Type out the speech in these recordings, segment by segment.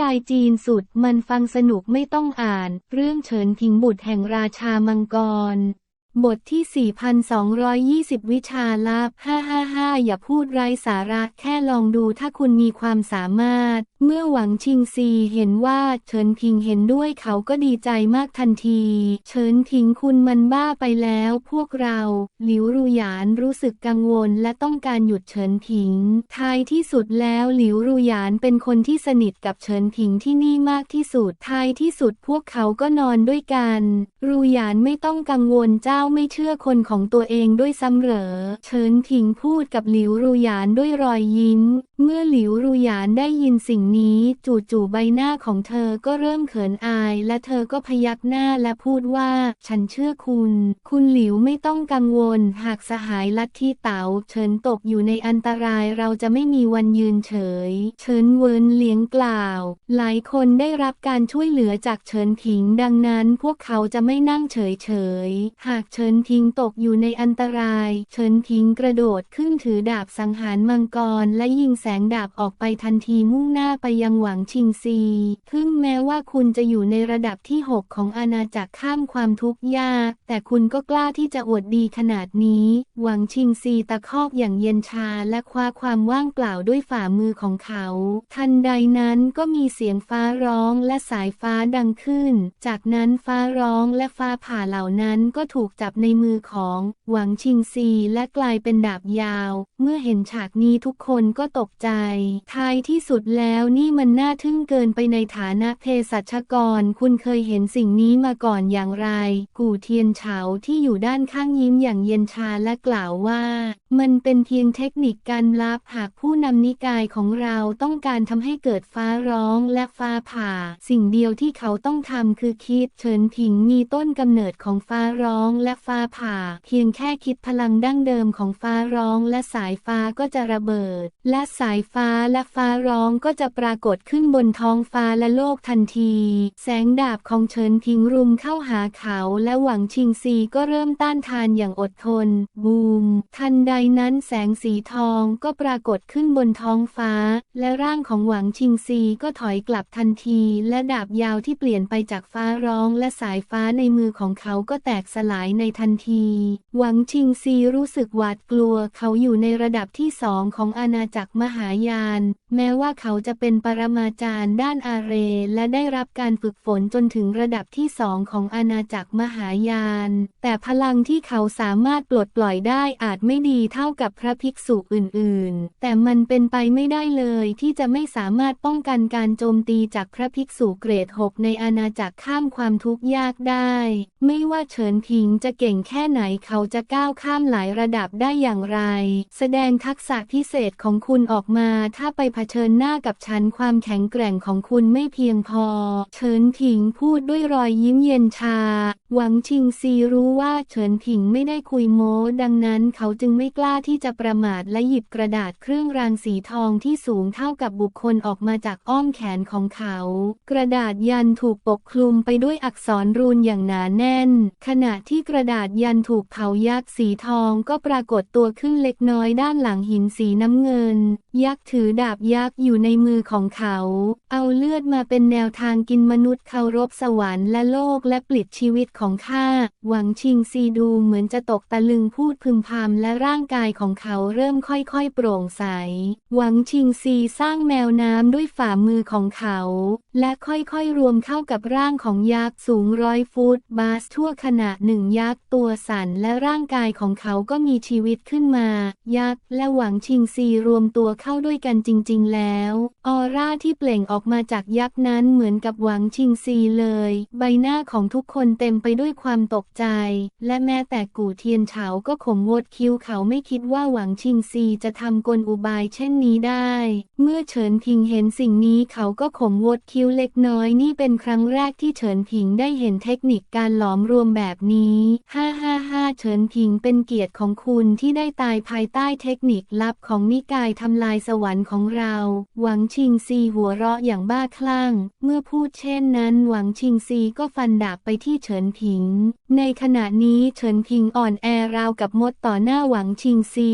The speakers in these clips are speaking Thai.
ยายจีนสุดมันฟังสนุกไม่ต้องอ่าน เรื่องเฉินทิงบุตรแห่งราชามังกร บทที่ 4,220 วิชาลับ 555 อย่าพูดไร้สาระแค่ลองดูถ้าคุณมีความสามารถ เมื่อหวังชิงซีเห็นว่าเฉินทิงเห็นด้วยเขาก็ดีใจมากทันที เฉินทิงคุณมันบ้าไปแล้วพวกเรา หลิวรูหยานรู้สึกกังวลและต้องการหยุดเฉินทิง ท้ายที่สุดแล้วหลิวรูหยานเป็นคนที่สนิทกับเฉินทิงที่นี่มากที่สุด ท้ายที่สุดพวกเขาก็นอนด้วยกัน รูหยานไม่ต้องกังวลเจ้าไม่เชื่อคนของตัวเองด้วยซ้ำเหรอ เฉินทิงพูดกับหลิวรูหยานด้วยรอยยิ้ม เมื่อหลิวรูหยานได้ยินสิ่งนี้จู่ๆใบหน้าของเธอก็เริ่มเขินอาย และเธอก็พยักหน้าและพูดว่า ฉันเชื่อคุณ คุณหลิวไม่ต้องกังวล หากสหายลัทธิเต๋าเฉินตกอยู่ในอันตรายเราจะไม่มีวันยืนเฉย เฉินเวินเลี้ยงกล่าว หลายคนได้รับการช่วยเหลือจากเฉินถิง ดังนั้นพวกเขาจะไม่นั่งเฉยๆหากเฉินทิงตกอยู่ในอันตราย เฉินทิงกระโดดขึ้นถือดาบสังหารมังกร และยิงแสงดาบออกไปทันทีมุ่งหน้าไปยังหวังชิงซีถึงแม้ว่าคุณจะอยู่ในระดับที่ 6 ของอาณาจักรข้ามความทุกข์ยาก แต่คุณก็กล้าที่จะอวดดีขนาดนี้ หวังชิงซีตะคอกอย่างเย็นชาและคว้าความว่างเปล่าด้วยฝ่ามือของเขา ทันใดนั้นก็มีเสียงฟ้าร้องและสายฟ้าดังขึ้น จากนั้นฟ้าร้องและฟ้าผ่าเหล่านั้นก็ถูกจับในมือของ หวังชิงซีและกลายเป็นดาบยาว เมื่อเห็นฉากนี้ทุกคนก็ตกใจ ท้ายที่สุดแล้วนี่มันน่าทึ่งเกินไปในฐานะเภสัชกร คุณเคยเห็นสิ่งนี้มาก่อนอย่างไร กู่เทียนเฉาที่อยู่ด้านข้างยิ้มอย่างเย็นชาและกล่าวว่า มันเป็นเพียงเทคนิคการลับหากผู้นำนิกายของเราต้องการทำให้เกิดฟ้าร้องและฟ้าผ่า สิ่งเดียวที่เขาต้องทำคือคิดเฉินผิงมีต้นกำเนิดของฟ้าร้องและฟ้าผ่า เพียงแค่คิดพลังดั้งเดิมของฟ้าร้องและสายฟ้าก็จะระเบิด และสายฟ้าและฟ้าร้องก็จะปรากฏขึ้นบนท้องฟ้าและโลกทันที แสงดาบของเฉินพิงรุมเข้าหาเขาและหวังชิงซีก็เริ่มต้านทานอย่างอดทน บูม ทันใดนั้นแสงสีทองก็ปรากฏขึ้นบนท้องฟ้า และร่างของหวังชิงซีก็ถอยกลับทันที และดาบยาวที่เปลี่ยนไปจากฟ้าร้องและสายฟ้าในมือของเขาก็แตกสลายในทันที หวังชิงซีรู้สึกหวาดกลัว เขาอยู่ในระดับที่สองของอาณาจักรมหายาน แม้ว่าเขาจะเป็นปรมาจารย์ด้านอาเรและได้รับการฝึกฝนจนถึงระดับที่สองของอาณาจักรมหายาน แต่พลังที่เขาสามารถปลดปล่อยได้อาจไม่ดีเท่ากับพระภิกษุอื่นๆ แต่มันเป็นไปไม่ได้เลยที่จะไม่สามารถป้องกันการโจมตีจากพระภิกษุเกรดหกในอาณาจักรข้ามความทุกข์ยากได้ ไม่ว่าเฉินพิงจะเก่งแค่ไหนเขาจะก้าวข้ามหลายระดับได้อย่างไร แสดงทักษะพิเศษของคุณออกมาถ้าไปเผชิญหน้ากับฉนความแข็งแกร่งของคุณไม่เพียงพอ เฉินผิงพูดด้วยรอยยิ้มเย็นชา หวังชิงซีรู้ว่าเฉินผิงไม่ได้คุยโม้ ดังนั้นเขาจึงไม่กล้าที่จะประมาทและหยิบกระดาษเครื่องรางสีทองที่สูงเท่ากับบุคคลออกมาจากอ้อมแขนของเขา กระดาษยันถูกปกคลุมไปด้วยอักษรรูนอย่างหนาแน่น ขณะที่กระดาษยันถูกเผายักษ์สีทองก็ปรากฏตัวขึ้นเล็กน้อยด้านหลังหินสีน้ำเงินยักษ์ถือดาบยักษ์อยู่ในมือของเขา เอาเลือดมาเป็นแนวทางกินมนุษย์เคารพสวรรค์และโลกและปลิดชีวิตของข้า หวังชิงซีดูเหมือนจะตกตะลึงพูดพึมพำและร่างกายของเขาเริ่มค่อยๆ โปร่งใส หวังชิงซีสร้างแมวน้ำด้วยฝ่ามือของเขา และค่อยๆ รวมเข้ากับร่างของยักษ์สูงร้อยฟุตบาสทั่วขณะหนึ่งยักษ์ตัวสั่นและร่างกายของเขาก็มีชีวิตขึ้นมา ยักษ์และหวังชิงซีรวมตัวเข้าด้วยกันจริง ๆ แล้ว ออร่าที่เปล่งออกมาจากยักษ์นั้นเหมือนกับหวังชิงซีเลย ใบหน้าของทุกคนเต็มไปด้วยความตกใจ และแม้แต่กู่เทียนเฉาก็ขมวดคิ้วเขาไม่คิดว่าหวังชิงซีจะทำกลอุบายเช่นนี้ได้ เมื่อเฉินพิงเห็นสิ่งนี้เขาก็ขมวดคิ้วเล็กน้อยนี่เป็นครั้งแรกที่เฉินพิงได้เห็นเทคนิคการหลอมรวมแบบนี้ ฮ่าฮ่าฮ่า เฉินพิงเป็นเกียรติของคุณที่ได้ตายภายใต้เทคนิคลับของนิกายทำลายสวรรค์ของเรา หวังชิงซีหัวเราะอย่างบ้าคลั่ง เมื่อพูดเช่นนั้น หวังชิงซีก็ฟันดาบไปที่เฉินผิง ในขณะนี้เฉินพิงอ่อนแอราวกับมดต่อหน้าหวังชิงซี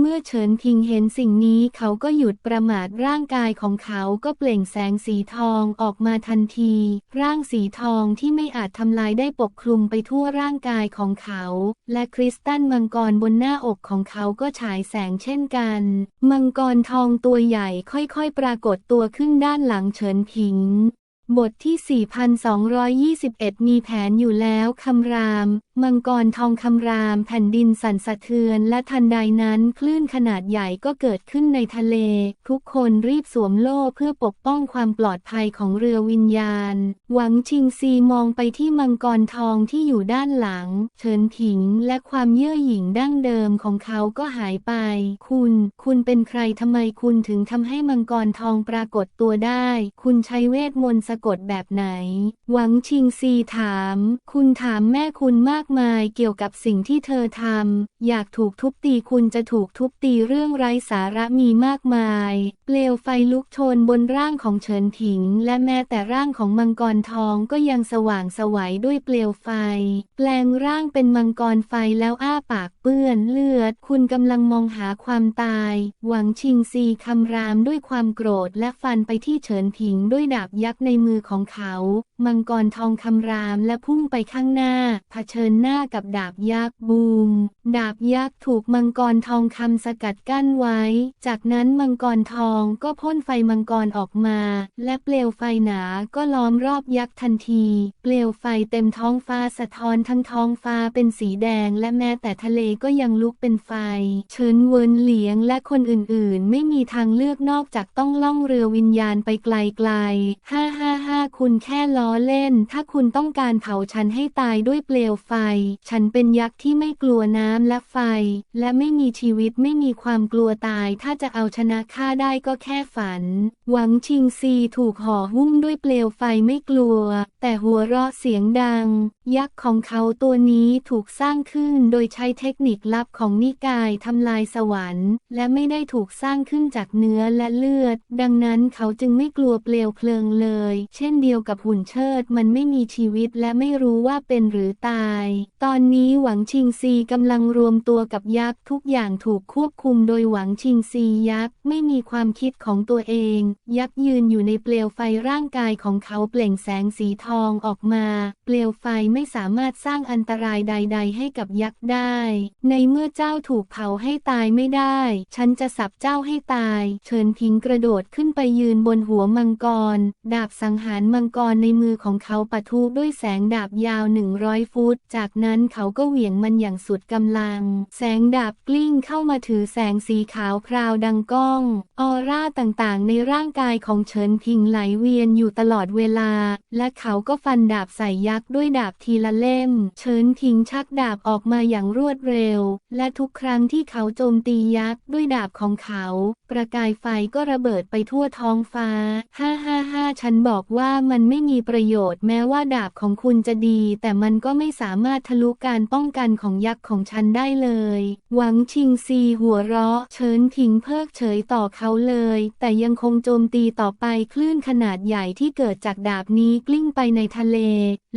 เมื่อเฉินพิงเห็นสิ่งนี้เขาก็หยุดประมาทร่างกายของเขาก็เปล่งแสงสีทองออกมาทันที ร่างสีทองที่ไม่อาจทำลายได้ปกคลุมไปทั่วร่างกายของเขา และคริสตัลมังกรบนหน้าอกของเขาก็ฉายแสงเช่นกัน มังกรทองตัวใหญ่ค่อยๆ ปรากฏตัวขึ้นด้านหลังเฉินผิง บทที่ 4,221 มีแผนอยู่แล้วคำราม มังกรทองคำราม แผ่นดินสั่นสะเทือนและทันใดนั้นคลื่นขนาดใหญ่ก็เกิดขึ้นในทะเล ทุกคนรีบสวมโล่เพื่อปกป้องความปลอดภัยของเรือวิญญาณ หวังชิงซีมองไปที่มังกรทองที่อยู่ด้านหลัง เฉินผิงและความเย่อหยิ่งดั้งเดิมของเขาก็หายไป คุณ คุณเป็นใครทำไมคุณถึงทำให้มังกรทองปรากฏตัวได้ คุณใช้เวทมนต์กดแบบไหน หวังชิงซีถาม คุณถามแม่คุณมากมายเกี่ยวกับสิ่งที่เธอทำ อยากถูกทุบตีคุณจะถูกทุบตีเรื่องไร้สาระมีมากมาย เปลวไฟลุกโชนบนร่างของเฉินผิง และแม้แต่ร่างของมังกรทองก็ยังสว่างสวัยด้วยเปลวไฟ แปลงร่างเป็นมังกรไฟแล้วอ้าปากเปื้อนเลือด คุณกำลังมองหาความตาย หวังชิงซีคำรามด้วยความโกรธและฟันไปที่เฉินผิงด้วยดาบยักษ์ในมือของเขา มังกรทองคำรามและพุ่งไปข้างหน้า เผชิญหน้ากับดาบยักษ์บูม ดาบยักษ์ถูกมังกรทองคำสกัดกั้นไว้ จากนั้นมังกรทองก็พ่นไฟมังกรออกมา และเปลวไฟหนาก็ล้อมรอบยักษ์ทันที เปลวไฟเต็มท้องฟ้าสะท้อนทั้งท้องฟ้าเป็นสีแดง และแม้แต่ทะเลก็ยังลุกเป็นไฟเฉินเวินเหลียงและคนอื่นๆ ไม่มีทางเลือกนอกจากต้องล่องเรือวิญญาณไปไกลๆ ฮ่าฮ่าฮ่าคุณแค่ล้อเล่น ถ้าคุณต้องการเผาฉันให้ตายด้วยเปลวไฟ ฉันเป็นยักษ์ที่ไม่กลัวน้ำและไฟ และไม่มีชีวิตไม่มีความกลัวตาย ถ้าจะเอาชนะข้าได้ก็แค่ฝัน หวังชิงซีถูกห่อหุ้มด้วยเปลวไฟไม่กลัว แต่หัวเราะเสียงดัง ยักษ์ของเขาตัวนี้ถูกสร้างขึ้นโดยใช้เทคนิคลับของนิกายทำลายสวรรค์ และไม่ได้ถูกสร้างขึ้นจากเนื้อและเลือด ดังนั้นเขาจึงไม่กลัวเปลวเพลิงเลยเช่นเดียวกับหุ่นเชิดมันไม่มีชีวิตและไม่รู้ว่าเป็นหรือตาย ตอนนี้หวังชิงซีกำลังรวมตัวกับยักษ์ทุกอย่างถูกควบคุมโดยหวังชิงซียักษ์ไม่มีความคิดของตัวเอง ยักษ์ยืนอยู่ในเปลวไฟร่างกายของเขาเปล่งแสงสีทองออกมา เปลวไฟไม่สามารถสร้างอันตรายใด ๆ ให้กับยักษ์ได้ ในเมื่อเจ้าถูกเผาให้ตายไม่ได้ ฉันจะสับเจ้าให้ตายเฉินพิงกระโดดขึ้นไปยืนบนหัวมังกร ดาบสังหารมังกรในมือของเขาปะทุด้วยแสงดาบยาวหนึ่งร้อยฟุต จากนั้นเขาก็เหวี่ยงมันอย่างสุดกำลัง แสงดาบกลิ้งเข้ามาถือแสงสีขาวพราวดังก้อง ออร่าต่างๆ ในร่างกายของเฉินพิงไหลเวียนอยู่ตลอดเวลา และเขาก็ฟันดาบใส่ยักษ์ด้วยดาบทีละเล่ม เฉินพิงชักดาบออกมาอย่างรวดเร็ว และทุกครั้งที่เขาโจมตียักษ์ด้วยดาบของเขา ประกายไฟก็ระเบิดไปทั่วท้องฟ้า ฮ่าฮ่าฮ่าฉันบอกอกว่ามันไม่มีประโยชน์แม้ว่าดาบของคุณจะดี แต่มันก็ไม่สามารถทะลุการป้องกันของยักษ์ของฉันได้เลย หวังชิงซีหัวเราะเฉินทิงเพิกเฉยต่อเขาเลย แต่ยังคงโจมตีต่อไปคลื่นขนาดใหญ่ที่เกิดจากดาบนี้กลิ้งไปในทะเล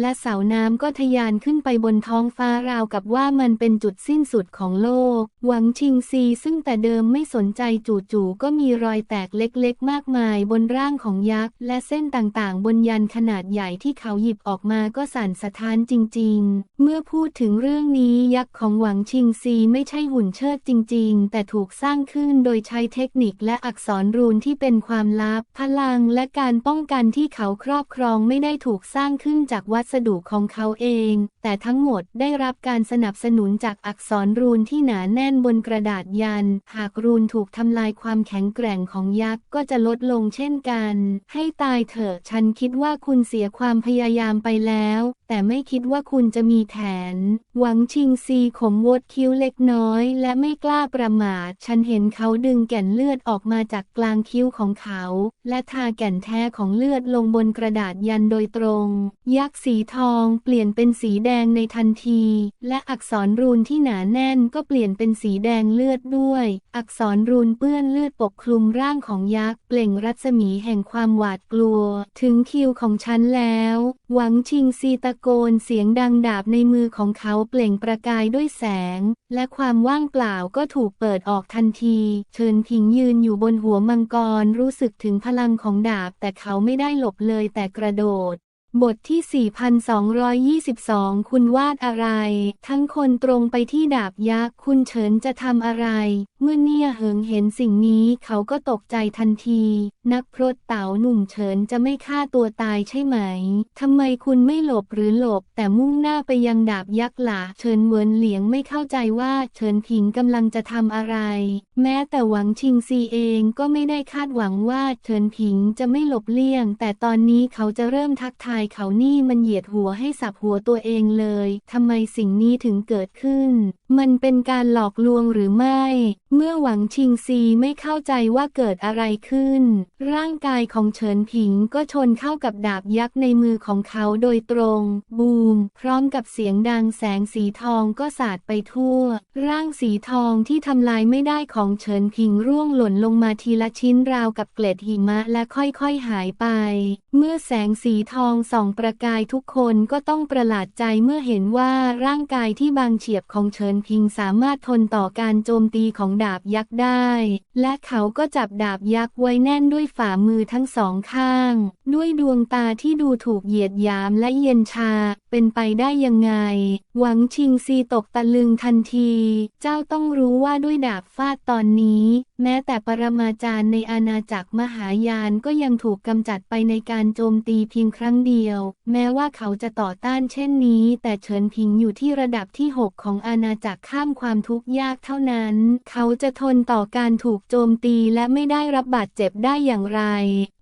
และเสาน้ำก็ทะยานขึ้นไปบนท้องฟ้าราวกับว่ามันเป็นจุดสิ้นสุดของโลก หวังชิงซีซึ่งแต่เดิมไม่สนใจจู่ๆก็มีรอยแตกเล็กๆ มากมายบนร่างของยักษ์ และเส้นต่างๆ บนยันขนาดใหญ่ที่เขาหยิบออกมาก็สั่นสะท้านจริง ๆ เมื่อพูดถึงเรื่องนี้ยักษ์ของหวังชิงซีไม่ใช่หุ่นเชิดจริง ๆ แต่ถูกสร้างขึ้นโดยใช้เทคนิคและอักษรรูนที่เป็นความลับ พลังและการป้องกันที่เขาครอบครองไม่ได้ถูกสร้างขึ้นจากวัสดุของเขาเอง แต่ทั้งหมดได้รับการสนับสนุนจากอักษรรูนที่หนาแน่นบนกระดาษยัน หากรูนถูกทำลายความแข็งแกร่งของยักษ์ก็จะลดลงเช่นกัน ให้ตายเถอะฉันคิดว่าคุณเสียความพยายามไปแล้ว แต่ไม่คิดว่าคุณจะมีแผน หวังชิงซีขมวดคิ้วเล็กน้อย และไม่กล้าประมาท ฉันเห็นเขาดึงแก่นเลือดออกมาจากกลางคิ้วของเขา และทาแก่นแท้ของเลือดลงบนกระดาษยันโดยตรง ยักษ์สีทองเปลี่ยนเป็นสีแดงในทันที และอักษรรูนที่หนาแน่นก็เปลี่ยนเป็นสีแดงเลือดด้วย อักษรรูนเปื้อนเลือดปกคลุมร่างของยักษ์เปล่งรัศมีแห่งความหวาดกลัว ถึงคิวของฉันแล้ว หวังชิงซีตะโกนเสียงดังดาบในมือของเขาเปล่งประกายด้วยแสง และความว่างเปล่าก็ถูกเปิดออกทันทีเชิญพิงยืนอยู่บนหัวมังกรรู้สึกถึงพลังของดาบแต่เขาไม่ได้หลบเลยแต่กระโดด บทที่ 4,222 คุณวาดอะไร ทั้งคนตรงไปที่ดาบยักษ์ คุณเฉินจะทำอะไร เมื่อเนี่ยเหิงเห็นสิ่งนี้เขาก็ตกใจทันที นักพรตเต๋าหนุ่มเฉินจะไม่ฆ่าตัวตายใช่ไหม ทำไมคุณไม่หลบหรือหลบ แต่มุ่งหน้าไปยังดาบยักษ์หล่ะเฉินเหวินเหลียงไม่เข้าใจว่าเฉินผิงกำลังจะทำอะไร แม้แต่หวังชิงซีเองก็ไม่ได้คาดหวังว่าเฉินผิงจะไม่หลบเลี่ยง แต่ตอนนี้เขาจะเริ่มทักทายเขานี่มันเหยียดหัวให้สับหัวตัวเองเลย ทำไมสิ่งนี้ถึงเกิดขึ้น มันเป็นการหลอกลวงหรือไม่ เมื่อหวังชิงซีไม่เข้าใจว่าเกิดอะไรขึ้น ร่างกายของเฉินผิงก็ชนเข้ากับดาบยักษ์ในมือของเขาโดยตรง บูม พร้อมกับเสียงดังแสงสีทองก็สาดไปทั่ว ร่างสีทองที่ทำลายไม่ได้ของเฉินผิงร่วงหล่นลงมาทีละชิ้นราวกับเกล็ดหิมะและค่อยๆหายไป เมื่อแสงสีทองส่องประกายทุกคนก็ต้องประหลาดใจเมื่อเห็นว่าร่างกายที่บางเฉียบของเฉินพิงสามารถทนต่อการโจมตีของดาบยักษ์ได้ และเขาก็จับดาบยักษ์ไว้แน่นด้วยฝ่ามือทั้งสองข้าง ด้วยดวงตาที่ดูถูกเหยียดหยามและเย็นชา เป็นไปได้ยังไง หวังชิงซีตกตะลึงทันที เจ้าต้องรู้ว่าด้วยดาบฟาดตอนนี้ แม้แต่ปรมาจารย์ในอาณาจักรมหายานก็ยังถูกกำจัดไปในการโจมตีเพียงครั้งเดียว แม้ว่าเขาจะต่อต้านเช่นนี้ แต่เฉินพิงอยู่ที่ระดับที่ 6 ของอาณาจักรข้ามความทุกข์ยากเท่านั้น เขาจะทนต่อการถูกโจมตีและไม่ได้รับบาดเจ็บได้อย่างไร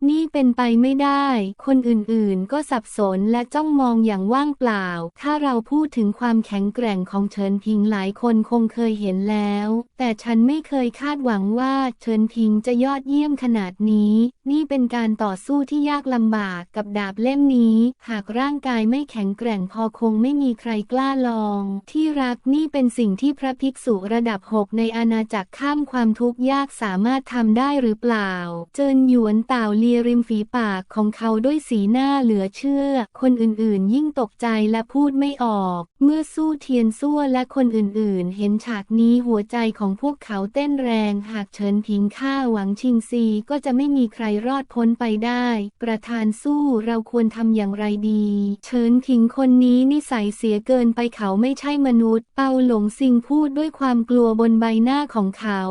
นี่เป็นไปไม่ได้ คนอื่นๆ ก็สับสนและจ้องมองอย่างว่างเปล่า ถ้าเราพูดถึงความแข็งแกร่งของเฉินพิงหลายคนคงเคยเห็นแล้ว แต่ฉันไม่เคยคาดหวังว่าเฉินพิงจะยอดเยี่ยมขนาดนี้ นี่เป็นการต่อสู้ที่ยากลำบากกับดาบเล่มนี้ หากร่างกายไม่แข็งแกร่งพอคงไม่มีใครกล้าลอง ที่รักนี่เป็นสิ่งที่พระภิกษุระดับหกในอาณาจักรข้ามความทุกข์ยากสามารถทำได้หรือเปล่า เจินหยวนเต่าเลียริมฝีปากของเขาด้วยสีหน้าเหลือเชื่อ คนอื่นๆ ยิ่งตกใจและพูดไม่ออก เมื่อสู้เทียนซั่วและคนอื่นๆ เห็นฉากนี้หัวใจของพวกเขาเต้นแรง หากเฉินพิงฆ่าหวังชิงซีก็จะไม่มีใครรอดพ้นไปได้ ประธานสู้เราควรทำอย่างไรดี เฉินพิงคนนี้นิสัยเสียเกินไปเขาไม่ใช่มนุษย์ เปาหลงซิงพูดด้วยความกลัวบนใบหน้าของเขา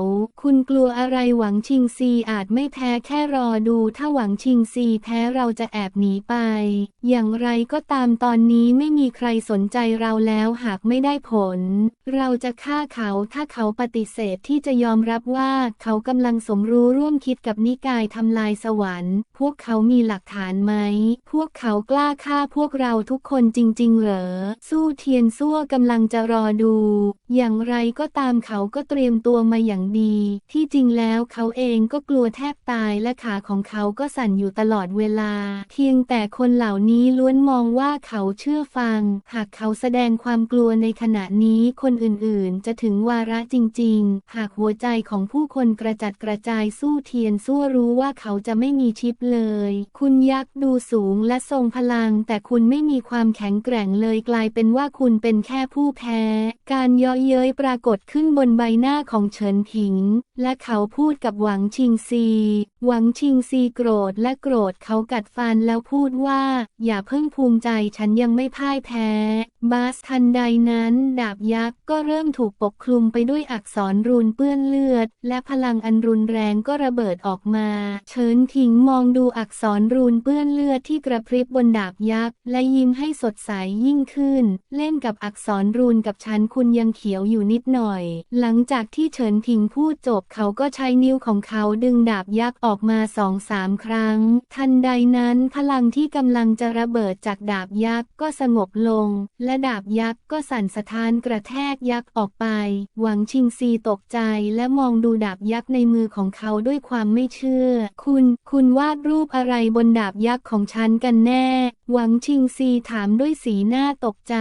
คุณกลัวอะไรหวังชิงซีอาจไม่แพ้แค่รอดู ถ้าหวังชิงซีแพ้เราจะแอบหนีไป อย่างไรก็ตามตอนนี้ไม่มีใครสนใจเราแล้วหากไม่ได้ผล เราจะฆ่าเขาถ้าเขาปฏิเสธที่จะยอมรับว่าเขากำลังสมรู้ร่วมคิดกับนิกายทำลายสวรรค์ พวกเขามีหลักฐานไหม พวกเขากล้าฆ่าพวกเราทุกคนจริง ๆ เหรอ สู้เทียนซั่วกำลังจะรอดูอย่างไรก็ตามเขาก็เตรียมตัวมาอย่างดี ที่จริงแล้วเขาเองก็กลัวแทบตายและขาของเขาก็สั่นอยู่ตลอดเวลา เพียงแต่คนเหล่านี้ล้วนมองว่าเขาเชื่อฟัง หากเขาแสดงความกลัวในขณะนี้คนอื่นๆ จะถึงวาระจริง ๆ หากหัวใจของผู้คนกระจัดกระจายสู้เทียนสู้รู้ว่าเขาจะไม่มีชิปเลย คุณยักษ์ดูสูงและทรงพลัง แต่คุณไม่มีความแข็งแกร่งเลยกลายเป็นว่าคุณเป็นแค่ผู้แพ้ การเยาะเย้ยปรากฏขึ้นบนใบหน้าของเฉินผิง และเขาพูดกับหวังชิงซี หวังชิงซีโกรธและโกรธเขากัดฟันแล้วพูดว่า อย่าเพิ่งภูมิใจฉันยังไม่พ่ายแพ้ บาสทันใดนั้น ดาบยักษ์ก็เริ่มถูกปกคลุมไปด้วยอักษรรูนเปื้อนเลือด และพลังอันรุนแรงก็ระเบิดออกมาเฉินถิงมองดูอักษรรูนเปื้อนเลือดที่กระพริบบนดาบยักษ์และยิ้มให้สดใสยิ่งขึ้น เล่นกับอักษรรูนกับฉันคุณยังเขียวอยู่นิดหน่อย หลังจากที่เฉินถิงพูดจบเขาก็ใช้นิ้วของเขาดึงดาบยักษ์ออกอกมาสองสามครั้ง ทันใดนั้นพลังที่กำลังจะระเบิดจากดาบยักษ์ก็สงบลง และดาบยักษ์ก็สั่นสะท้านกระแทกยักษ์ออกไป หวังชิงซีตกใจและมองดูดาบยักษ์ในมือของเขาด้วยความไม่เชื่อ คุณ คุณวาดรูปอะไรบนดาบยักษ์ของฉันกันแน่ หวังชิงซีถามด้วยสีหน้าตกใจ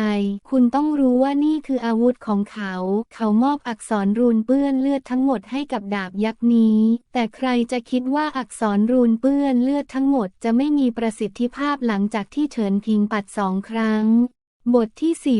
คุณต้องรู้ว่านี่คืออาวุธของเขา เขามอบอักษรรูนเปื้อนเลือดทั้งหมดให้กับดาบยักษ์นี้ แต่ใครจะคิดว่าอักษรรูนเปื้อนเลือดทั้งหมดจะไม่มีประสิทธิภาพหลังจากที่เฉินพิงปัดสองครั้ง บทที่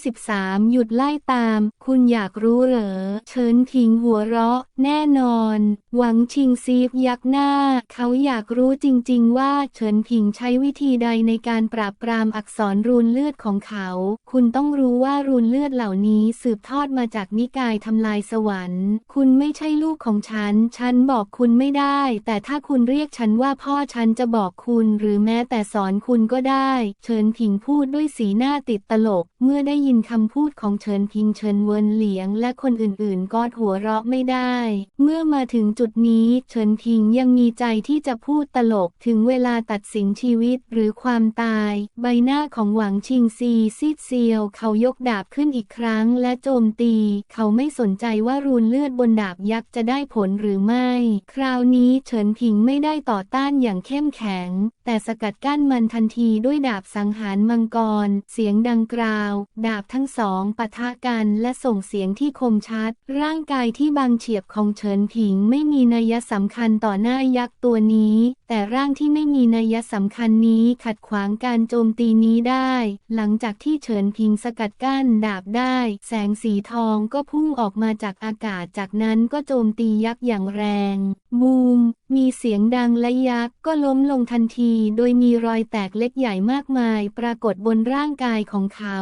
4,223 หยุดไล่ตาม คุณอยากรู้เหรอเฉินพิงหัวเราะ แน่นอน หวังชิงซีฟยักหน้า เขาอยากรู้จริง ๆ ว่าเฉินพิงใช้วิธีใดในการปราบปรามอักษรรูนเลือดของเขา คุณต้องรู้ว่ารูนเลือดเหล่านี้สืบทอดมาจากนิกายทำลายสวรรค์ คุณไม่ใช่ลูกของฉัน ฉันบอกคุณไม่ได้ แต่ถ้าคุณเรียกฉันว่าพ่อฉันจะบอกคุณ หรือแม้แต่สอนคุณก็ได้ เฉินพิงพูดด้วยยสีหน้าติดตลก เมื่อได้ยินคำพูดของเฉินพิงเฉินเวินเหลียง และคนอื่นๆ ก็หัวเราะไม่ได้ เมื่อมาถึงจุดนี้เฉินพิงยังมีใจที่จะพูดตลกถึงเวลาตัดสินชีวิตหรือความตาย ใบหน้าของหวังชิงซีซีดเซียว เขายกดาบขึ้นอีกครั้งและโจมตี เขาไม่สนใจว่ารูนเลือดบนดาบยักษ์จะได้ผลหรือไม่ คราวนี้เฉินพิงไม่ได้ต่อต้านอย่างเข้มแข็ง แต่สกัดกั้นมันทันทีด้วยดาบสังหารมังกรเสียงดังกราว ดาบทั้งสองปะทะกันและส่งเสียงที่คมชัด ร่างกายที่บางเฉียบของเฉินผิงไม่มีนัยสำคัญต่อหน้ายักษ์ตัวนี้ แต่ร่างที่ไม่มีนัยสำคัญนี้ขัดขวางการโจมตีนี้ได้ หลังจากที่เฉินพิงสกัดกั้นดาบได้ แสงสีทองก็พุ่งออกมาจากอากาศจากนั้นก็โจมตียักษ์อย่างแรงบูม มีเสียงดังและยักษ์ก็ล้มลงทันที โดยมีรอยแตกเล็กใหญ่มากมาย ปรากฏบนร่างกายของเขา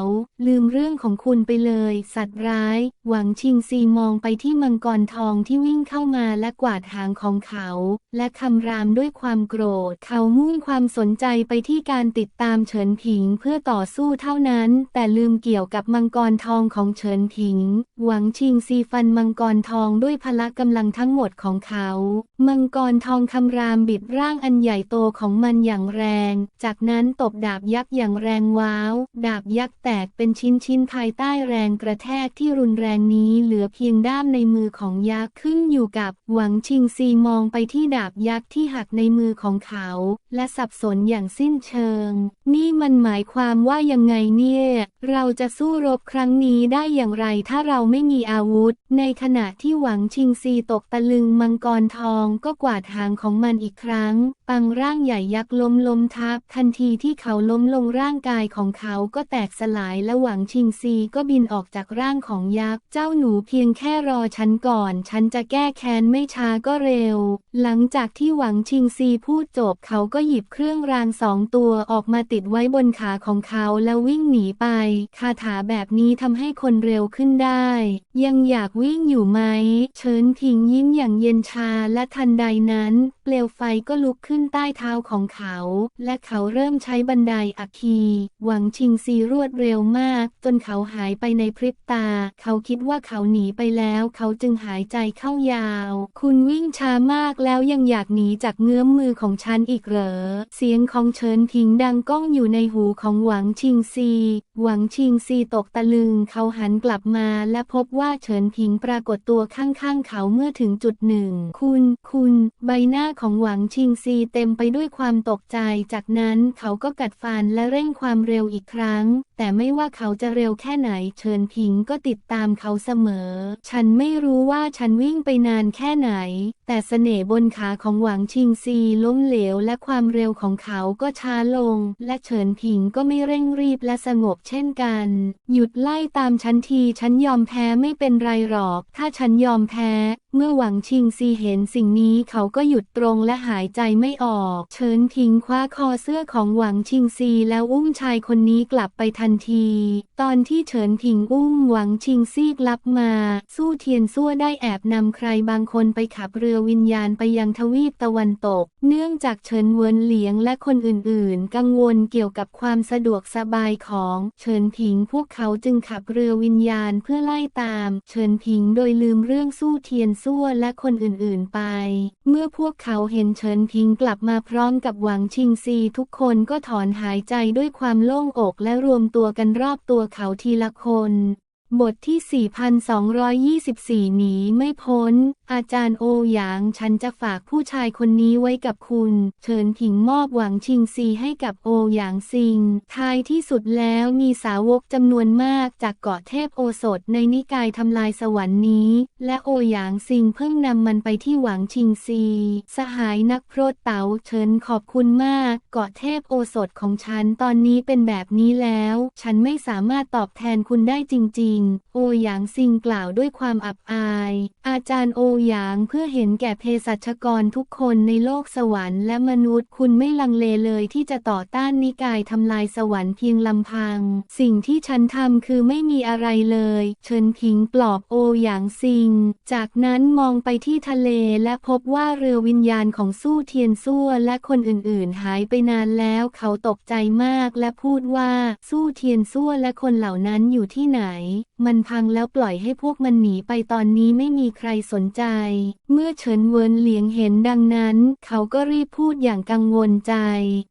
ลืมเรื่องของคุณไปเลย สัตว์ร้าย หวังชิงซีมองไปที่มังกรทองที่วิ่งเข้ามาและกวาดหางของเขา และคำรามด้วยความโกรธ เขามุ่งความสนใจไปที่การติดตามเฉินผิงเพื่อต่อสู้เท่านั้น แต่ลืมเกี่ยวกับมังกรทองของเฉินผิง หวังชิงซีฟันมังกรทองด้วยพละกำลังทั้งหมดของเขา มังกรทองคำรามบิดร่างอันใหญ่โตของมันอย่างแรง จากนั้นตบดาบยักษ์อย่างแรงว้าว ดาบยักษ์แตกเป็นชิ้นๆภายใต้แรงกระแทกที่รุนแรงนี้เหลือเพียงด้ามในมือของยักษ์ขึ้นอยู่กับหวังชิงซีมองไปที่ดาบยักษ์ที่หักในมือของเขา และสับสนอย่างสิ้นเชิง นี่มันหมายความว่ายังไงเนี่ย เราจะสู้รบครั้งนี้ได้อย่างไรถ้าเราไม่มีอาวุธ ในขณะที่หวังชิงซีตกตะลึงมังกรทองก็กวาดหางของมันอีกครั้ง ปังร่างใหญ่ยักษ์ล้มล้มทับทันทีที่เขาล้มลงร่างกายของเขาก็แตกสลายและหวังชิงซีก็บินออกจากร่างของยักษ์ เจ้าหนูเพียงแค่รอฉันก่อน ฉันจะแก้แค้นไม่ช้าก็เร็ว หลังจากที่หวังชิงซีพูดจบเขาก็หยิบเครื่องรางสองตัวออกมาติดไว้บนขาของเขาแล้ววิ่งหนีไป คาถาแบบนี้ทำให้คนเร็วขึ้นได้ ยังอยากวิ่งอยู่ไหม เชิญพิงยิ้มอย่างเย็นชาและทันใดนั้น เปลวไฟก็ลุกขึ้นใต้เท้าของเขา และเขาเริ่มใช้บันไดอัคคีหวังชิงซีรวดเร็วมาก จนเขาหายไปในพริบตา เขาคิดว่าเขาหนีไปแล้ว เขาจึงหายใจเข้ายาว คุณวิ่งช้ามากแล้วยังอยากหนีจากเงื้อมมือของฉันอีกเหรอ เสียงของเฉินพิงดังก้องอยู่ในหูของหวังชิงซี หวังชิงซีตกตะลึง เขาหันกลับมาและพบว่าเฉินพิงปรากฏตัวข้างๆ เขาเมื่อถึงจุดหนึ่ง คุณ คุณ ใบหน้าของหวังชิงซีเต็มไปด้วยความตกใจ จากนั้นเขาก็กัดฟันและเร่งความเร็วอีกครั้ง แต่ไม่ว่าเขาจะเร็วแค่ไหนเฉินพิงก็ติดตามเขาเสมอ ฉันไม่รู้ว่าฉันวิ่งไปนานแค่ไหน แต่เสน่ห์บนขาของหวังชิงซีล้มเหลวและความเร็วของเขาก็ช้าลง และเฉินพิงก็ไม่เร่งรีบและสงบเช่นกัน หยุดไล่ตามฉันทีฉันยอมแพ้ไม่เป็นไรหรอก ถ้าฉันยอมแพ้เมื่อหวังชิงซีเห็นสิ่งนี้เขาก็หยุดตรงและหายใจไม่ออกเฉินทิงคว้าคอเสื้อของหวังชิงซีแล้วอุ้มชายคนนี้กลับไปทันที ตอนที่เฉินทิงอุ้มหวังชิงซีกลับมา สู้เทียนซั่วได้แอบนำใครบางคนไปขับเรือวิญญาณไปยังทวีปตะวันตกเนื่องจากเฉินเวินเหลียงและคนอื่นๆ กังวลเกี่ยวกับความสะดวกสบายของเฉินพิง พวกเขาจึงขับเรือวิญญาณเพื่อไล่ตามเฉินพิงโดยลืมเรื่องสู้เทียนซั่วและคนอื่นๆไป เมื่อพวกเขาเห็นเฉินพิงกลับมาพร้อมกับหวังชิงซี ทุกคนก็ถอนหายใจด้วยความโล่งอกและรวมตัวกันรอบตัวเขาทีละคน บทที่ 4,224 หนีไม่พ้น อาจารย์โอหยาง ฉันจะฝากผู้ชายคนนี้ไว้กับคุณ เฉินผิงมอบหวังชิงซีให้กับโอหยางซิง ท้ายที่สุดแล้วมีสาวกจำนวนมากจากเกาะเทพโอสถในนิกายทำลายสวรรค์นี้ และโอหยางซิงเพิ่งนำมันไปที่หวังชิงซี สหายนักโพรตเต๋าเฉินขอบคุณมาก เกาะเทพโอสถของฉันตอนนี้เป็นแบบนี้แล้ว ฉันไม่สามารถตอบแทนคุณได้จริง ๆ โอหยางซิงกล่าวด้วยความอับอาย อาจารย์โอหยางเพื่อเห็นแก่เภสัชกรทุกคนในโลกสวรรค์และมนุษย์ คุณไม่ลังเลเลยที่จะต่อต้านนิกายทำลายสวรรค์เพียงลำพัง สิ่งที่ฉันทำคือไม่มีอะไรเลย เฉินผิงปลอบโอหยางซิง จากนั้นมองไปที่ทะเลและพบว่าเรือวิญญาณของสู้เทียนซั่วและคนอื่นๆ หายไปนานแล้วเขาตกใจมากและพูดว่าสู้เทียนซั่วและคนเหล่านั้นอยู่ที่ไหน มันพังแล้วปล่อยให้พวกมันหนีไปตอนนี้ไม่มีใครสนใจเมื่อเฉินเวินเหลียงเห็นดังนั้น เขาก็รีบพูดอย่างกังวลใจ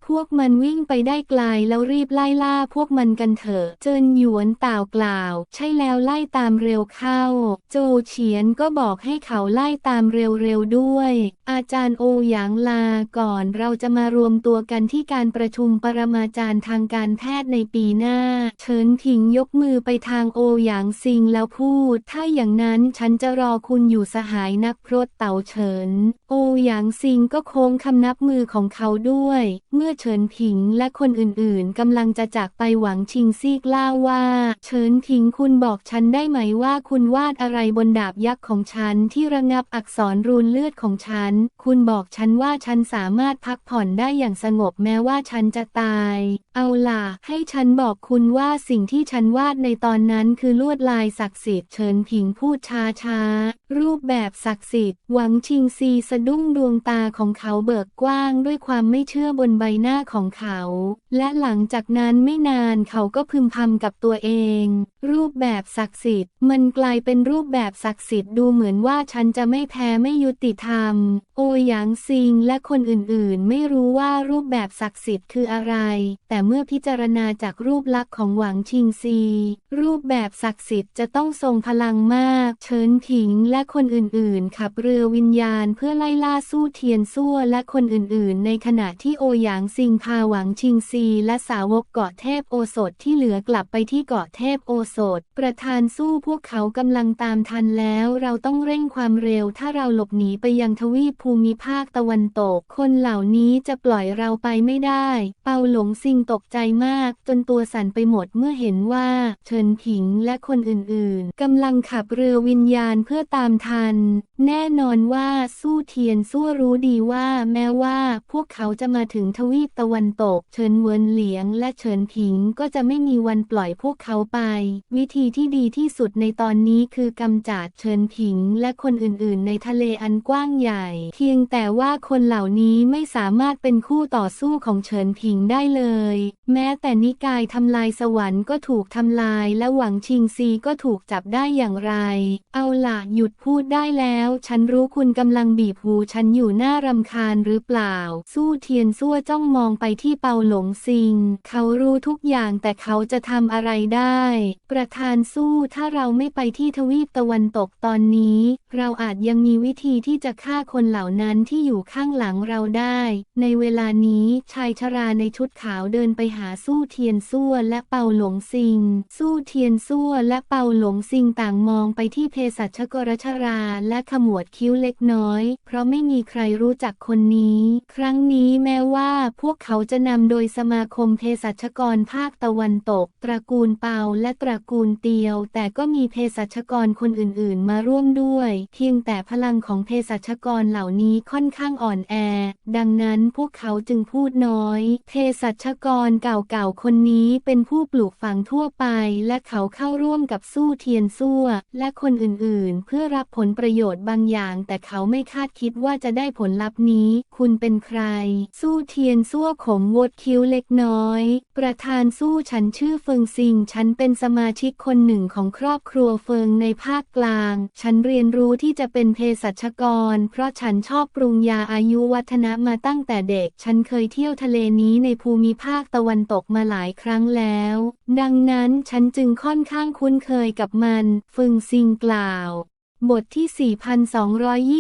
พวกมันวิ่งไปได้ไกลแล้วรีบไล่ล่าพวกมันกันเถอะ เจินหยวนต่าวกล่าว ใช่แล้วไล่ตามเร็วเข้า โจเฉียนก็บอกให้เขาไล่ตามเร็วๆด้วย อาจารย์โอหยางลาก่อนเราจะมารวมตัวกันที่การประชุมปรมาจารย์ทางการแพทย์ในปีหน้า เฉินผิงยกมือไปทางโอหยางซิงแล้วพูด ถ้าอย่างนั้นฉันจะรอคุณอยู่สหายนักพรตเต่าเฉิน โอหยางซิงก็โค้งคำนับมือของเขาด้วย เมื่อเฉินผิงและคนอื่นๆกำลังจะจากไปหวังชิงซีกล่าวว่า เฉินผิงคุณบอกฉันได้ไหมว่าคุณวาดอะไรบนดาบยักษ์ของฉันที่ระงับอักษรรูนเลือดของฉันคุณบอกฉันว่าฉันสามารถพักผ่อนได้อย่างสงบแม้ว่าฉันจะตาย เอาล่ะ ให้ฉันบอกคุณว่าสิ่งที่ฉันวาดในตอนนั้นคือลวดลายศักดิ์สิทธิ์เฉินผิงพูดช้าๆรูปแบบศักดิ์สิทธิ์หวังชิงซีสะดุ้งดวงตาของเขาเบิกกว้างด้วยความไม่เชื่อบนใบหน้าของเขา และหลังจากนั้นไม่นานเขาก็พึมพำกับตัวเอง รูปแบบศักดิ์สิทธิ์ มันกลายเป็นรูปแบบศักดิ์สิทธิ์ดูเหมือนว่าฉันจะไม่แพ้ไม่ยุติธรรม โอหยางซิงและคนอื่นๆ ไม่รู้ว่ารูปแบบศักดิ์สิทธิ์คืออะไร แต่เมื่อพิจารณาจากรูปลักษณ์ของหวังชิงซี รูปแบบศักดิ์สิทธิ์จะต้องทรงพลังมากเฉินผิงและคนอื่นๆ ขับเรือวิญญาณเพื่อไล่ล่าสู้เทียนซั่วและคนอื่นๆ ในขณะที่โอหยางซิงพาหวังชิงซีและสาวกเกาะเทพโอสถที่เหลือกลับไปที่เกาะเทพโอสถ ประธานสู้พวกเขากำลังตามทันแล้ว เราต้องเร่งความเร็วถ้าเราหลบหนีไปยังทวีปภูมิภาคตะวันตก คนเหล่านี้จะปล่อยเราไปไม่ได้ เปาหลงซิงตกใจมาก จนตัวสั่นไปหมดเมื่อเห็นว่าเฉินผิงและคนอื่นๆกำลังขับเรือวิญญาณเพื่อตามทัน แน่นอนว่าสู้เทียนสู้รู้ดีว่าแม้ว่าพวกเขาจะมาถึงทวีปตะวันตก เฉินเวินเหลียง และเฉินผิงก็จะไม่มีวันปล่อยพวกเขาไป วิธีที่ดีที่สุดในตอนนี้คือกำจัดเฉินผิงและคนอื่นๆ ในทะเลอันกว้างใหญ่เพียงแต่ว่าคนเหล่านี้ไม่สามารถเป็นคู่ต่อสู้ของเฉินผิงได้เลย แม้แต่นิกายทำลายสวรรค์ก็ถูกทำลายและหวังชิงซีก็ถูกจับได้อย่างไร เอาล่ะหยุดพูดได้แล้ว ฉันรู้คุณกำลังบีบหูฉันอยู่หน้ารำคาญหรือเปล่า สู้เทียนซั่วจ้องมองไปที่เปาหลงซิง เขารู้ทุกอย่างแต่เขาจะทำอะไรได้ ประธานสู้ถ้าเราไม่ไปที่ทวีปตะวันตกตอนนี้ เราอาจยังมีวิธีที่จะฆ่าคนเหล่านั้นที่อยู่ข้างหลังเราได้ ในเวลานี้ชายชราในชุดขาวเดินไปหาสู้เทียนซั่วและเปาหลงซิง สู้เทียนซั่วและเปาหลงซิงต่างมองไปที่เภสัชกรชราและขมวดคิ้วเล็กน้อย เพราะไม่มีใครรู้จักคนนี้ ครั้งนี้แม้ว่าพวกเขาจะนำโดยสมาคมเภสัชกรภาคตะวันตก ตระกูลเปาและตระกูลเตียว แต่ก็มีเภสัชกรคนอื่นๆ มาร่วมด้วย เพียงแต่พลังของเภสัชกรเหล่านี้ค่อนข้างอ่อนแอ ดังนั้นพวกเขาจึงพูดน้อย เภสัชกรเก่าๆคนนี้เป็นผู้ปลูกฝังทั่วไป และเขาเข้าร่วมกับสู้เทียนซั่ว และคนอื่นๆ เพื่อรับผลประโยชน์บางอย่าง แต่เขาไม่คาดคิดว่าจะได้ผลลัพธ์นี้ คุณเป็นใคร สู้เทียนซั่วขมวดคิ้วเล็กน้อย ประธานสู้ฉันชื่อเฟิงซิง ฉันเป็นสมาชิกคนหนึ่งของครอบครัวเฟิงในภาคกลาง ฉันเรียนรู้ที่จะเป็นเภสัชกร เพราะฉันชอบปรุงยาอายุวัฒนะมาตั้งแต่เด็ก ฉันเคยเที่ยวทะเลนี้ในภูมิภาคตะวันตกมาหลายครั้งแล้ว ดังนั้นฉันจึงค่อนข้างคุ้นเคยกับมัน ฟึงซิงกล่าว บทที่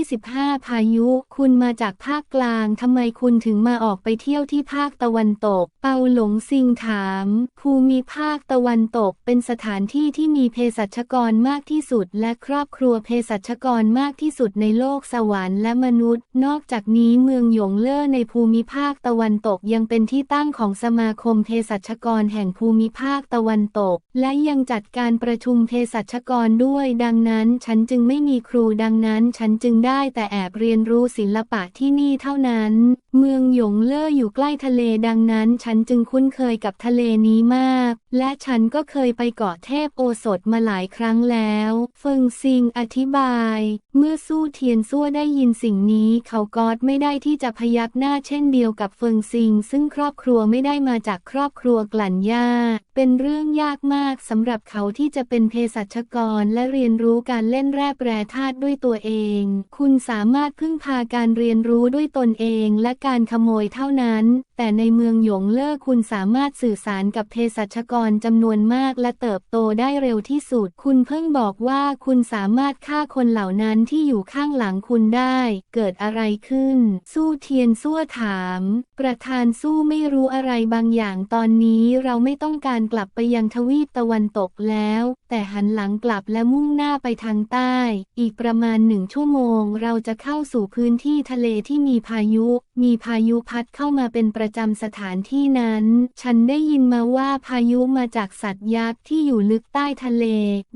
4,225 พายุ คุณมาจากภาคกลาง ทำไมคุณถึงมาออกไปเที่ยวที่ภาคตะวันตก เปาหลงซิงถาม ภูมิภาคตะวันตกเป็นสถานที่ที่มีเภสัชกรมากที่สุด และครอบครัวเภสัชกรมากที่สุดในโลกสวรรค์และมนุษย์ นอกจากนี้เมืองหยงเล่อในภูมิภาคตะวันตกยังเป็นที่ตั้งของสมาคมเภสัชกรแห่งภูมิภาคตะวันตก และยังจัดการประชุมเภสัชกรด้วย ดังนั้นฉันจึงไม่มีครูดังนั้นฉันจึงได้แต่แอบเรียนรู้ศิลปะที่นี่เท่านั้น เมืองหยงเล่ออยู่ใกล้ทะเลดังนั้นฉันจึงคุ้นเคยกับทะเลนี้มาก และฉันก็เคยไปเกาะเทพโอสถมาหลายครั้งแล้วเฟิงซิงอธิบาย เมื่อสู้เทียนซั่วได้ยินสิ่งนี้เขากอดไม่ได้ที่จะพยักหน้าเช่นเดียวกับเฟิงซิง ซึ่งครอบครัวไม่ได้มาจากครอบครัวกลั่นย่าเป็นเรื่องยากมากสำหรับเขาที่จะเป็นเภสัชกรและเรียนรู้การเล่นแร่แปรธาตุด้วยตัวเอง คุณสามารถพึ่งพาการเรียนรู้ด้วยตนเองและการขโมยเท่านั้น แต่ในเมืองหยงเล่อคุณสามารถสื่อสารกับเภสัชกรจำนวนมากและเติบโตได้เร็วที่สุด คุณเพิ่งบอกว่าคุณสามารถฆ่าคนเหล่านั้นที่อยู่ข้างหลังคุณได้ เกิดอะไรขึ้น สู้เทียนซั่วถาม ประธานสู้ไม่รู้อะไรบางอย่างตอนนี้เราไม่ต้องการกลับไปยังทวีปตะวันตกแล้ว แต่หันหลังกลับและมุ่งหน้าไปทางใต้ อีกประมาณหนึ่งชั่วโมง เราจะเข้าสู่พื้นที่ทะเลที่มีพายุ มีพายุพัดเข้ามาเป็นประจำสถานที่นั้น ฉันได้ยินมาว่าพายุมาจากสัตว์ยักษ์ที่อยู่ลึกใต้ทะเล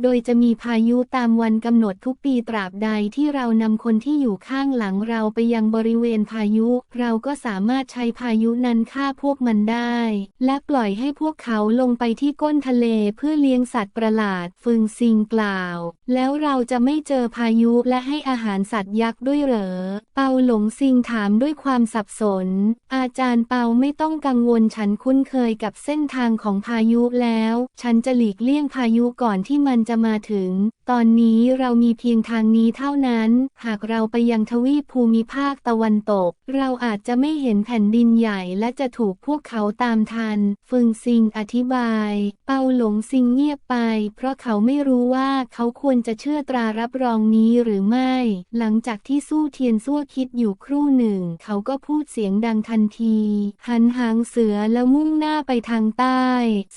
โดยจะมีพายุตามวันกำหนดทุกปีตราบใดที่เรานำคนที่อยู่ข้างหลังเราไปยังบริเวณพายุ เราก็สามารถใช้พายุนั้นฆ่าพวกมันได้ และปล่อยให้พวกเขาลงไปที่ก้นทะเลเพื่อเลี้ยงสัตว์ประหลาดฟึงซิงกล่าว แล้วเราจะไม่เจอพายุและให้อาหารสัตว์ยักษ์ด้วยเหรอ เปาหลงซิงถามด้วยความสับสน อาจารย์เปาาไม่ต้องกังวลฉันคุ้นเคยกับเส้นทางของพายุแล้ว ฉันจะหลีกเลี่ยงพายุก่อนที่มันจะมาถึง ตอนนี้เรามีเพียงทางนี้เท่านั้น หากเราไปยังทวีปภูมิภาคตะวันตก เราอาจจะไม่เห็นแผ่นดินใหญ่และจะถูกพวกเขาตามทัน ฟึงซิงอธิบาย เปาหลงซิงเงียบไป เพราะเขาไม่รู้ว่าเขาควรจะเชื่อตรารับรองนี้หรือไม่ หลังจากที่สู้เทียนซั่วคิดอยู่ครู่หนึ่ง เขาก็พูดเสียงดังทันทีหันหางเสือแล้วมุ่งหน้าไปทางใต้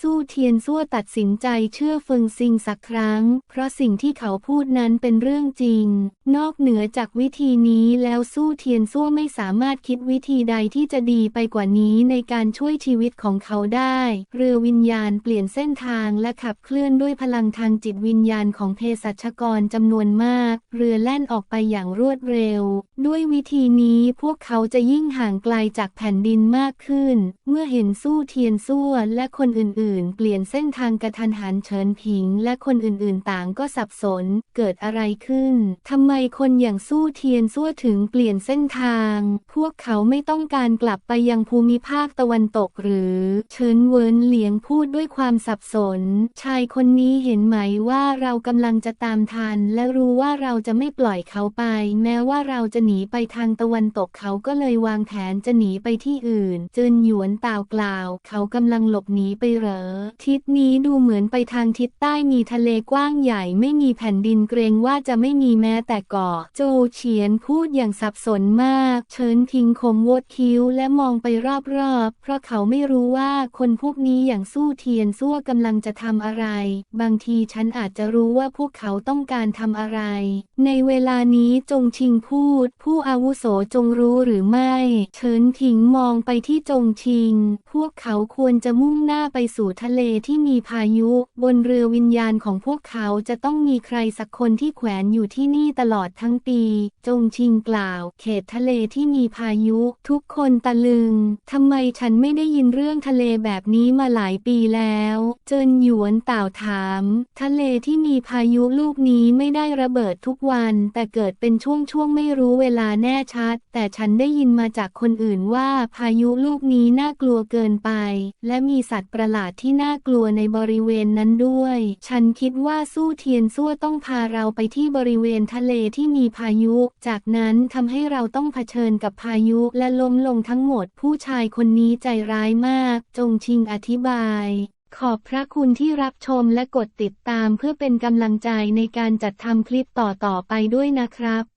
สู้เทียนซั่วตัดสินใจเชื่อเฟิงซิงสักครั้ง เพราะสิ่งที่เขาพูดนั้นเป็นเรื่องจริง นอกเหนือจากวิธีนี้แล้วสู้เทียนซั่วไม่สามารถคิดวิธีใดที่จะดีไปกว่านี้ในการช่วยชีวิตของเขาได้ เรือวิญญาณเปลี่ยนเส้นทางและขับเคลื่อนด้วยพลังทางจิตวิญญาณของเภสัชกรจำนวนมาก เรือแล่นออกไปอย่างรวดเร็ว ด้วยวิธีนี้พวกเขาจะยิ่งห่างไกลจากแผ่นดินมากขึ้น เมื่อเห็นสู้เทียนซั่วและคนอื่นๆ เปลี่ยนเส้นทางกระทันหันเฉินผิง และคนอื่นๆต่างก็สับสน เกิดอะไรขึ้นทำไมคนอย่างสู้เทียนซั่วถึงเปลี่ยนเส้นทาง พวกเขาไม่ต้องการกลับไปยังภูมิภาคตะวันตกหรือเฉินเวินเหลียงพูดด้วยความสับสน ชายคนนี้เห็นไหมว่าเรากำลังจะตามทัน และรู้ว่าเราจะไม่ปล่อยเขาไป แม้ว่าเราจะหนีไปทางตะวันตกเขาก็เลยวางแผนจะหนีไปที่อื่นเจินหยวนตาวกล่าว เขากำลังหลบหนีไปเหรอ ทิศนี้ดูเหมือนไปทางทิศใต้มีทะเลกว้างใหญ่ไม่มีแผ่นดินเกรงว่าจะไม่มีแม้แต่เกาะโจเฉียนพูดอย่างสับสนมากเฉินทิงคมวดคิ้วและมองไปรอบๆ เพราะเขาไม่รู้ว่าคนพวกนี้อย่างสู้เทียนซั่วกำลังจะทำอะไร บางทีฉันอาจจะรู้ว่าพวกเขาต้องการทำอะไร ในเวลานี้จงชิงพูด ผู้อาวุโสจงรู้หรือไม่เฉินถิงมองไปที่จงชิง พวกเขาควรจะมุ่งหน้าไปสู่ทะเลที่มีพายุ บนเรือวิญญาณของพวกเขาจะต้องมีใครสักคนที่แขวนอยู่ที่นี่ตลอดทั้งปี จงชิงกล่าว เขตทะเลที่มีพายุ ทุกคนตะลึงทำไมฉันไม่ได้ยินเรื่องทะเลแบบนี้มาหลายปีแล้ว เจินหยวนต่าวถาม ทะเลที่มีพายุลูกนี้ไม่ได้ระเบิดทุกวัน แต่เกิดเป็นช่วงๆไม่รู้เวลาแน่ชัด แต่ฉันได้ยินมาจากคนอื่นว่าพายุยุลูกนี้น่ากลัวเกินไป และมีสัตว์ประหลาดที่น่ากลัวในบริเวณนั้นด้วย ฉันคิดว่าสู้เทียนซั่วต้องพาเราไปที่บริเวณทะเลที่มีพายุ จากนั้นทำให้เราต้องเผชิญกับพายุและล้มลงทั้งหมด ผู้ชายคนนี้ใจร้ายมาก จงชิงอธิบายขอบพระคุณที่รับชมและกดติดตามเพื่อเป็นกำลังใจในการจัดทำคลิปต่อๆไปด้วยนะครับ